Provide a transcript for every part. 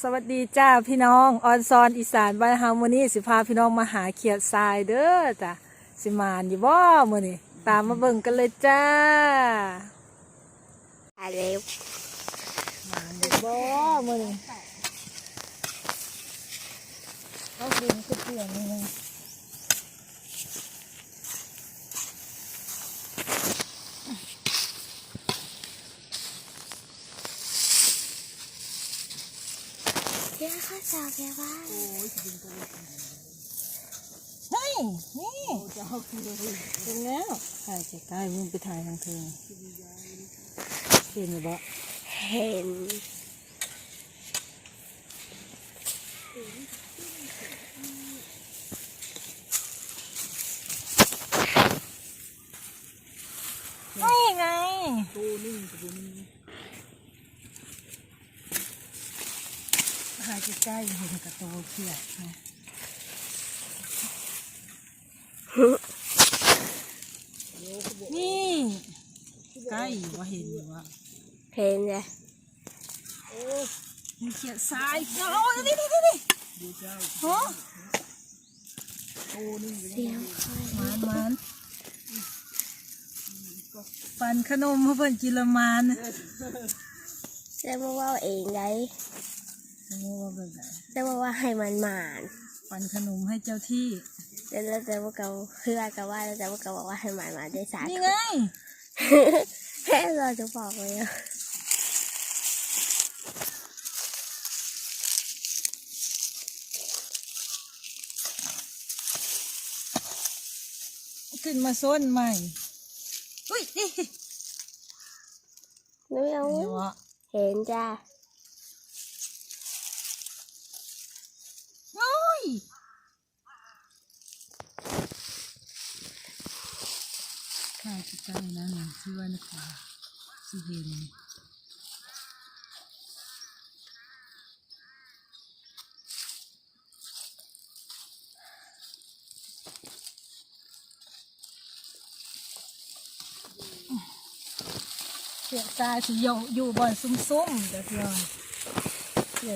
สวัสดีจ้าพี่น้องออนซอนอีสานบ้านเฮามื้อนี้สิพาพี่น้องมาหาเขียดทรายเด้อจ้ะสิมานอยู่บ่มื้อนี้ตามมาเบิ่งกันเลยจ้าอะไรมานอยู่บ่มื้อนี้เอาดินก็เปลี่ยนนี่นะ เดี๋ยวข้าสาวแกว่าเฮ้ย นี่เป็นแล้วถ่ายใกล้ๆมึงไปถ่ายทางเธอเห็นอยู่บ่เห็นนี่ไงหาย ใกล้ๆเห็นกับตัวเขียดนะนี่ใกล้ว่าเห็นอยู่ว่าเห็นเลยมีเขียดทรายโอ้ยนี่นี่นี่นี่โอ้เสียงใครมันมันปันขนมเพื่อนกินละมันจะมาว่าเองไง สมมติว่าแบบไหนจะมาว่าให้มันหมานปันขนมให้เจ้าที่แล้วแล้วแต่ว่าเขาเพื่อกันว่าแล้วแต่ว่าเขาบอกว่าให้หมานมาได้สานี่ธุไงแค่เราจะบอกเลยอะขึ้นมาส้นใหม่ อุ้ยนี่นุ้ยเอาเห็นวะเห็นจ้า โอ้ย ข้าวใกล้ๆนะหนึ่งชื่อว่านะคะสิเห็นเสียตาสิอยู่อยู่บ่อนซุ่มๆเดี๋ยวเพื่อนเสีย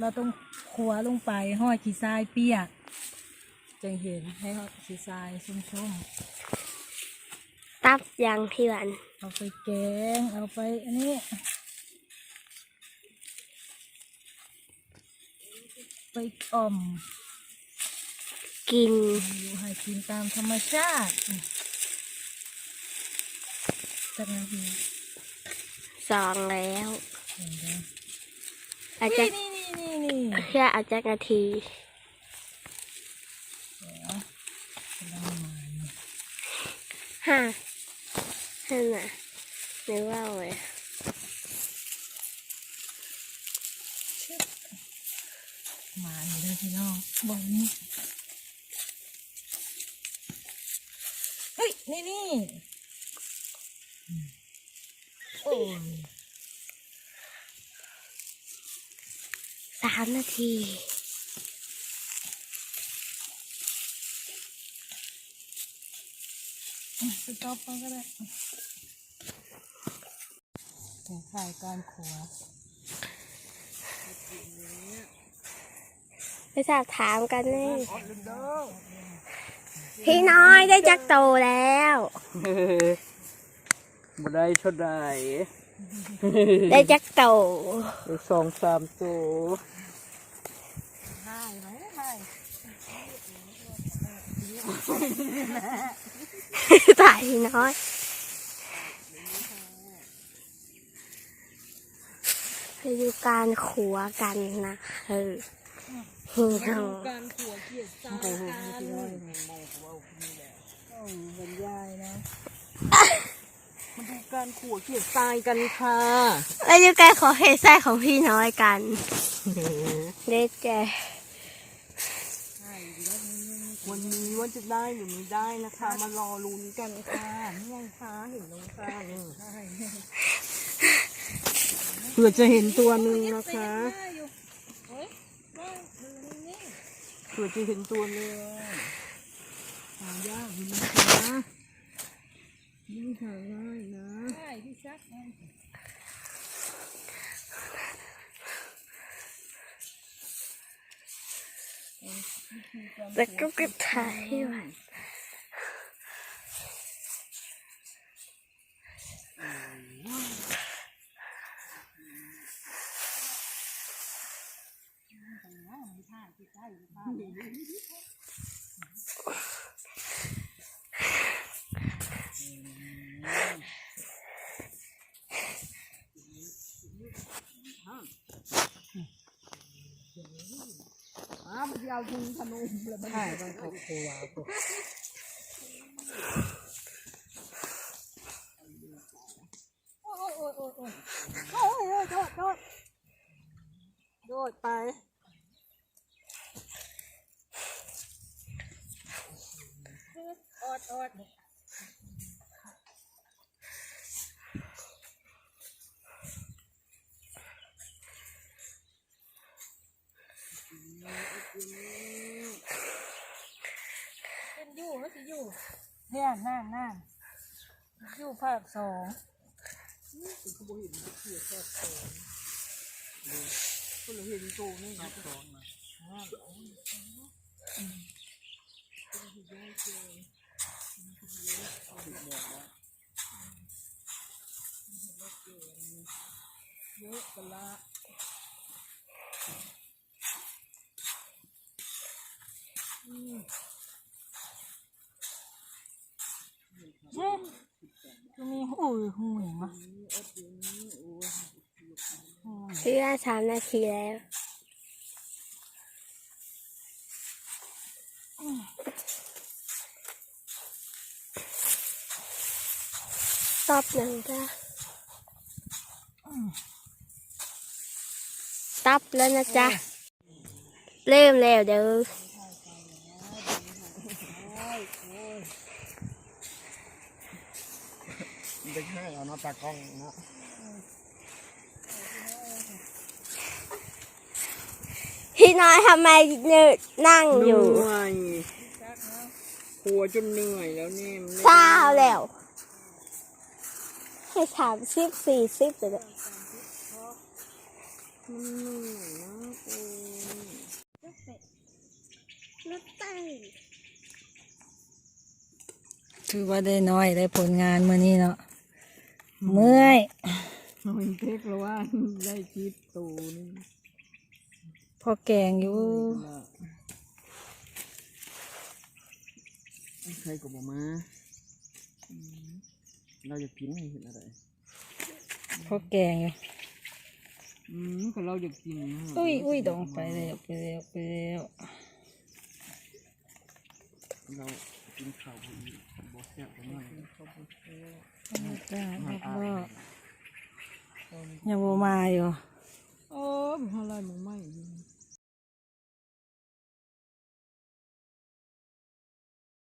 เราต้องขัวลงไปห้อยขี้ทรายเปียกจึงเห็นให้ห้อยขี้ทรายชุ่มๆ ตับยังพี่วัน เอาไปแกง เอาไปอันนี้ไปอ่อม กินอยู่ให้กินตามธรรมชาติจักนาทีสองแล้วเห็นไหมอาจจะนี่นี่นี่นี่นี่เพื่ออาจจะนาทีเดี๋ยวกำลังมา นี่ห้าห้าน่ะไม่ว่าเลยมาอยู่เด้อพี่น้องบอกนี่เฮ้ย นี่นี่อืมโอ้ยสามนาทีสต็อปก็ได้ แต่ถ่ายการขัวไปสอบถามกันเลยพี่น้อยได้จักโตแล้วบ่ได้เท่าใดได้จักโตได้สองสามตัวถ่ายไหมถ่ายถ่ายพี่น้อยไปดู การขัวกันนะเออเฮียการขัวเกียรติการการบรรยายนะมาดูการขั่วเขียดทรายกันค่ะไปดูการขอเหตุไส้ของพี่น้อยกันเด็ดแจวันนี้ว่าจะได้หรือไม่ได้นะคะ มารอลุ้นกันค่ะนี่ไงคะเห็นน้องค่ะนี่ เผื่อจะเห็นตัวหนึ่งนะคะเผื่อจะเห็นตัวเลยหายากนะคะยิ่งหาง่ายนะแต่ก็เก็บถ่ายไว้ เอาพุงธนูแล้วมันใช่ต้องเขาครัวพวกโอ้ยโอ้ยโอ้ยโอ้ยโอ้ยโอ้ยโดดโดดโดดไปอดอด เป็นอยู่มันสิอยู่ เนี่ยนั่นนั่นอยู่ภาคสองคนเราเห็นโตนี่นะสองนะเยอะกันละอืมเช่นจะ มีหูยหูยมั้ยเพื่อสามนาทีแล้วตอบหนึ่งจ้ะตับแล้วนะจ๊ะ เริ่มแล้วเด้อ มันจะให้เอาเนาะตากล้องเนาะพี่น้อยทำไมเนยนั่งอยู่เหนื่อยหัวจนเหนื่อยแล้วเนี่ยมันไม่เศร้าแล้ว ให้สามสิบสี่สิบเลยเด้อมันเหนื่อยนะโอ้ยรถไต่ถือว่าได้น้อยได้ผลงานมื่อนี้เนาะ เมื่อยมันเทคแล้วว่าได้คิดตูนี่พอแกงอยู่ใครก็บอกมาอืมเราอยากกินให้เห็นอะไรพอแกงอยู่อืมก็เราอยากกินนะอุ้ยอุ้ยดองไปแล้วไปแล้วไปแล้วเรา กินข้าวบุญบอสแซ่บกันหน่อยจ้าแล้วก็ยังบ่มาอยู่ โอ้ยอะไรมันไม่อยู่